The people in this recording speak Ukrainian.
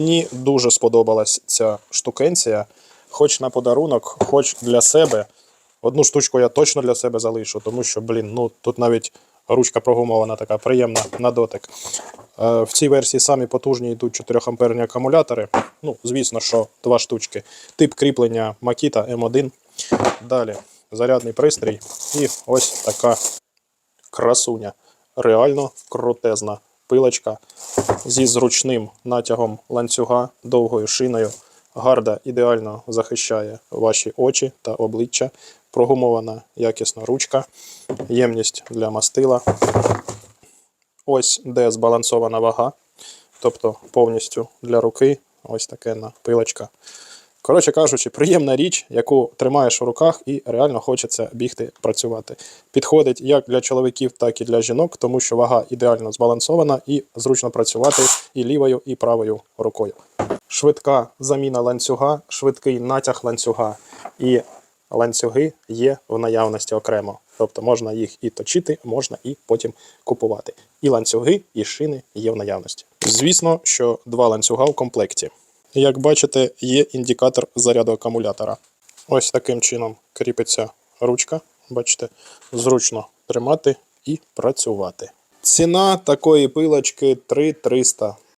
Мені дуже сподобалась ця штукенція, хоч на подарунок, хоч для себе. Одну штучку я точно для себе залишу, тому що, блін, ну тут навіть ручка прогумована, така приємна на дотик. Е, В цій версії самі потужні йдуть 4 амперні акумулятори. Ну, звісно, що два штучки. Тип кріплення Makita M1. Далі зарядний пристрій. І ось така красуня. Реально крутезна пилочка зі зручним натягом ланцюга, довгою шиною. Гарда ідеально захищає ваші очі та обличчя. Прогумована якісна ручка, ємність для мастила. Ось де збалансована вага, тобто повністю для руки. Ось таке пилочка. Коротше кажучи, приємна річ, яку тримаєш у руках і реально хочеться бігти працювати. Підходить як для чоловіків, так і для жінок, тому що вага ідеально збалансована і зручно працювати і лівою, і правою рукою. Швидка заміна ланцюга, швидкий натяг ланцюга. І ланцюги є в наявності окремо. Тобто можна їх і точити, можна і потім купувати. І ланцюги, і шини є в наявності. Звісно, що два ланцюга в комплекті. Як бачите, є індикатор заряду акумулятора. Ось таким чином кріпиться ручка. Бачите, зручно тримати і працювати. Ціна такої пилочки 3300.